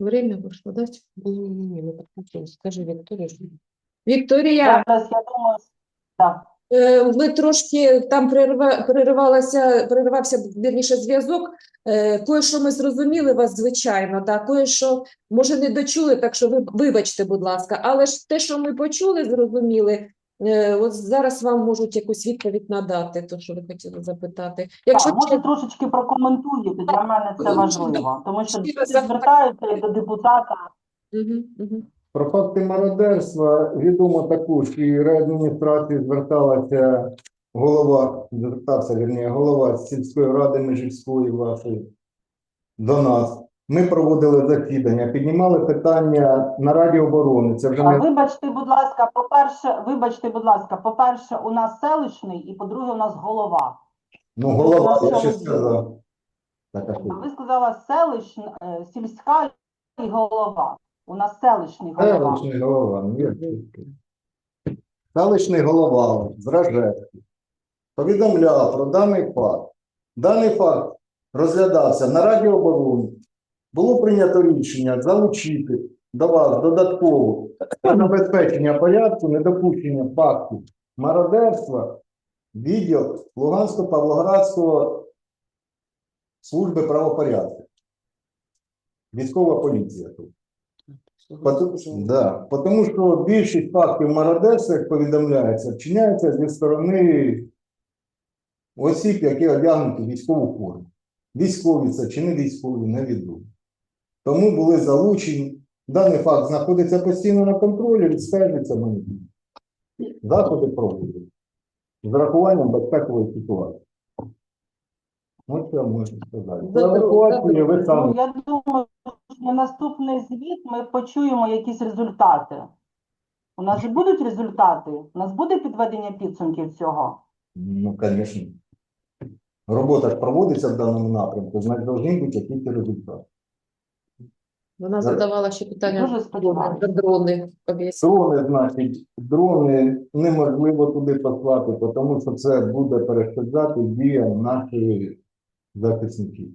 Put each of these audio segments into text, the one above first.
Время вышло, да? Не-не-не, не подключилась. Скажи, Вікторія. що- Вікторія, Зараз я думаю, так. е, ви трошки там перерва- переривалася, переривався, вірніше, зв'язок. Е, Кое-що ми зрозуміли вас, звичайно, да, кое-що, може, не дочули, так що ви вибачте, будь ласка. Але ж те, що ми почули, зрозуміли, от зараз вам можуть якусь відповідь надати, то, що ви хотіли запитати. Якщо Так, може трошечки прокоментуєте, для мене це важливо, тому що всі звертаються до депутата. Про факти мародерства відомо також, і реадміністрації зверталася голова, звертався, вірніше, голова сільської ради Межівської вашої до нас. Ми проводили засідання, піднімали питання на Раді оборони. Це вже А не вибачте, будь ласка, по-перше, вибачте, будь ласка, по-перше, у нас селищний, і по-друге, у нас голова. ну, голова, я ще сказав. Ви сказала селищна, е, сільська і голова. У нас селищний голова. Селищний голова, ну. Селищний голова з Рожевки повідомляв про даний факт. Даний факт розглядався на Раді оборони. Було прийнято рішення залучити до вас додатково забезпечення порядку, недопущення факту мародерства, відділ Луганського Павлоградського служби правопорядку. Військова поліція тут. Потому, да, потому що більшість фактів мародерства, як повідомляється, вчиняється зі сторони осіб, які одягнуті військову форму. Військові це чи не військові, невідомо. Тому були залучені. Даний факт знаходиться постійно на контролі, відстежується моніторинг. Заходи проводять з рахуванням безпекової ситуації. Ось я можу сказати. Добре, евакуацію ви Ну, самі я думаю, що на наступний звіт ми почуємо якісь результати. У нас же будуть результати? У нас буде підведення підсумків цього? Ну, звісно. Робота ж проводиться в даному напрямку, значить, повинні бути якісь результати. Вона задавала ще питання про дрони, дрони. значить, дрони неможливо туди послати, тому що це буде перешкоджати діям наших захисників.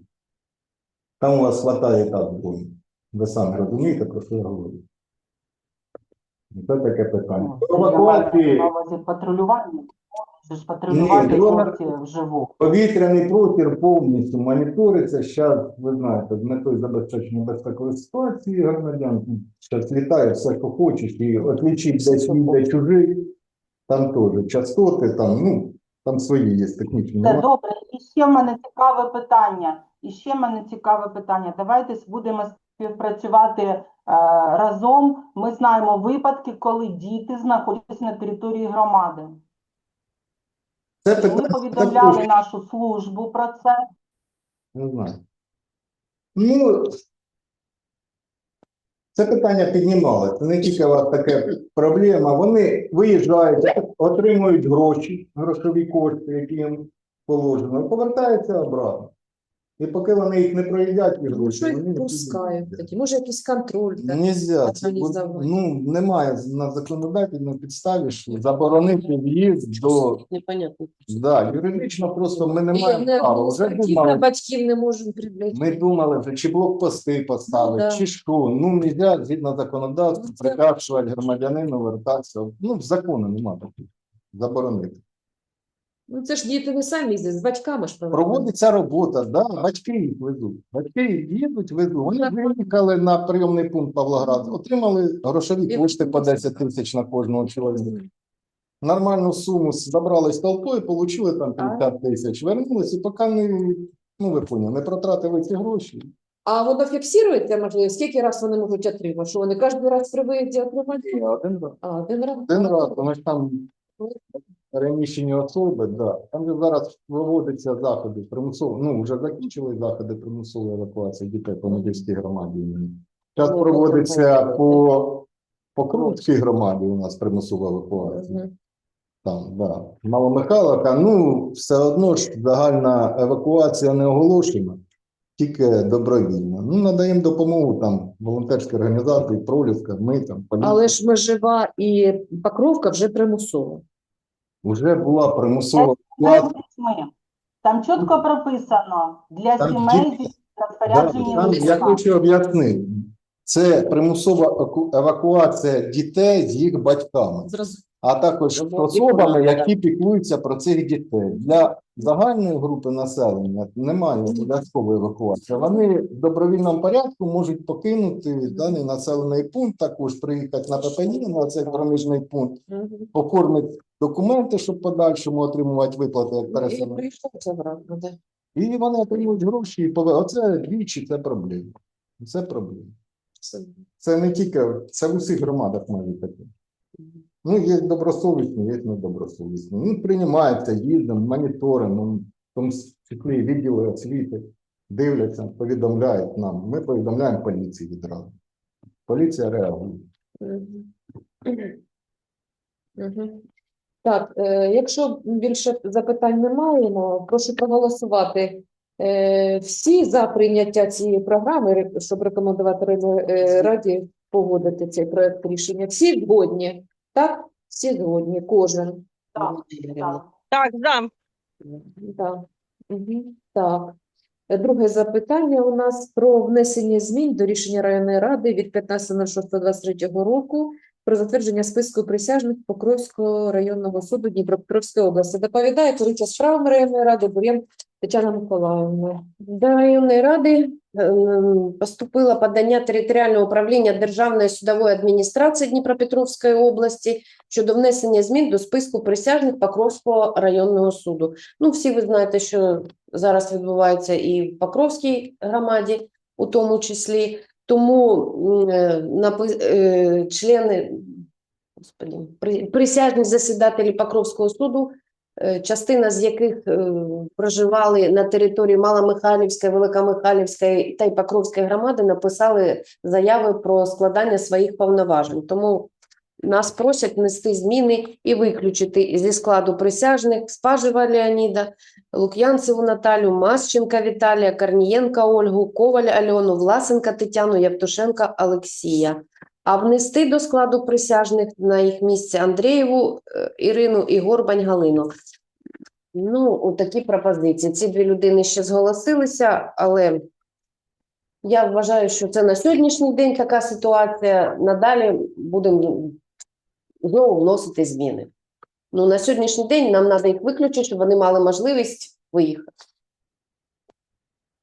Там у вас хватає так дронів. Ви самі розумієте, про що я говорю. Це таке питання. Ну, патрулювання. Ж патрулювати Ні, дрона- вживу. Повітряний простір повністю моніториться. Зараз, ви знаєте, з метою забезпечення безпекової ситуації громадян. Зараз літає все, що хочеш, і отлічить, де свій, де чужий. Там теж частоти, там, ну, там свої є технічні. Це нюанси. добре. І ще в мене цікаве питання. І ще в мене цікаве питання. Давайте будемо співпрацювати е, разом. Ми знаємо випадки, коли діти знаходяться на території громади. Це питання ми повідомляли також, нашу службу про це. не знаю. Ну, це питання піднімали. Це не тільки у вас така проблема. Вони виїжджають, отримують гроші, грошові кошти, які їм положено, і повертаються обратно. І поки вони їх не проїдять, ті Ну, гроші, що вони їх не пускають тоді? Може, якийсь контроль? так? Нельзя. Це, організовувати. ну, немає на законодательній підставі, що заборонити в'їзд до. Непонятно. Да, юридично просто ми не маємо права. Вже думали, батьків не можуть привлечь. ми думали вже, чи блокпости поставити, Ну, да. чи що. Ну, нельзя, згідно законодавства, Ну, прикачувати громадянину вертатися. Ну, в закону немає таких. Заборонити. Ну, це ж діти не самі їздять, з батьками ж проводять. Проводиться робота, да? батьки їх везуть. Батьки їдуть, везуть. Вони Так. виїхали на прийомний пункт Павлоград, отримали грошові кошти по 10 тисяч на кожного чоловіка. Нормальну суму забрали з толпою, отримали там 50 тисяч, вернулись і поки не, ну ви поняли, не протратили ці гроші. А воно фіксується, можливо, скільки раз вони можуть отримати? Що вони кожен раз при виїзді отримають? І один раз. А, один раз. Один раз, тому що там переміщені особи, да. Там же зараз проводяться заходи примусово, ну вже закінчили заходи примусової евакуації дітей по Медівській громаді. Зараз Ну, проводиться по, по Крутській громаді у нас примусова евакуація. Там, да. Маломихайловка, ну все одно ж загальна евакуація не оголошена, тільки добровільна. Ну, надаємо допомогу там волонтерські організації, Проліска, ми там, поліція. Але ж межива і Покровка вже примусово. Вже була примусова дітьми. Там чітко прописано для Там сімей діти- зі там, я війська. хочу об'яснити. Це примусова евакуація дітей з їх батьками, а також особами, які піклуються про цих дітей. Для загальної групи населення немає обов'язкової евакуації. Вони в добровільному порядку можуть покинути даний населений пункт, також приїхати на ППІ, на цей проміжний пункт, Мгм. Документи, щоб подальшому отримувати виплати як І прийшов це обратно, да. І вони отримують гроші, і пове- оце двічі це проблема. Це проблема. Це- не тільки це в усіх громадах має таке. Ну, є добросовісні, є недобросовісні. Ну, приймається, їздимо, моніторимо, ну, в тому числі відділи освіти, дивляться, повідомляють нам. Ми повідомляємо поліції відразу. Поліція реагує. Так, е, якщо більше запитань немає, ну, прошу проголосувати. Е, всі за прийняття цієї програми, щоб рекомендувати е, Раді погодити цей проект рішення. Всі згодні, так? Всі згодні, кожен. Так, так. Так. Так. Мгм. Так. Друге запитання у нас про внесення змін до рішення районної ради від 15.06.23 року про затвердження списку присяжних Покровського районного суду Дніпропетровської області. Доповідає керуюча справами районної ради Бур'ян Тетяна Миколаївна. До районної ради ем, поступило подання територіального управління Державної судової адміністрації Дніпропетровської області щодо внесення змін до списку присяжних Покровського районного суду. Ну, всі ви знаєте, що зараз відбувається і в Покровській громаді, у тому числі. Тому е, е, члени господи, при- присяжні засідателі Покровського суду е, частина з яких е, проживали на території Маломихайлівської, Великомихайлівської та й Покровської громади, написали заяви про складання своїх повноважень. Тому нас просять внести зміни і виключити зі складу присяжних Спажева Леоніда, Лук'янцеву Наталю, Масченка Віталія, Корнієнка Ольгу, Коваль Альону, Власенка Тетяну, Явтушенка Олексія. А внести до складу присяжних на їх місце Андрієву е, Ірину і Горбань Галину. Ну, от такі пропозиції. Ці дві людини ще зголосилися, але я вважаю, що це на сьогоднішній день така ситуація. Надалі будемо знову вносити зміни. Ну, на сьогоднішній день нам треба їх виключити, щоб вони мали можливість виїхати.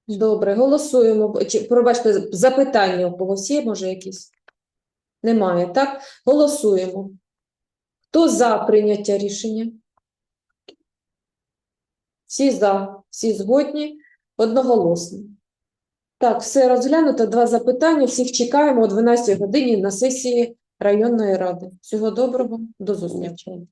Добре, голосуємо. Чи, пробачте, запитання у когось є, може, якісь? Немає, так? Голосуємо. Хто за прийняття рішення? Всі за, всі згодні, одноголосно. Так, все розглянуто. Два запитання. Всіх чекаємо о 12 годині на сесії районної ради. Всього доброго, до зустрічі.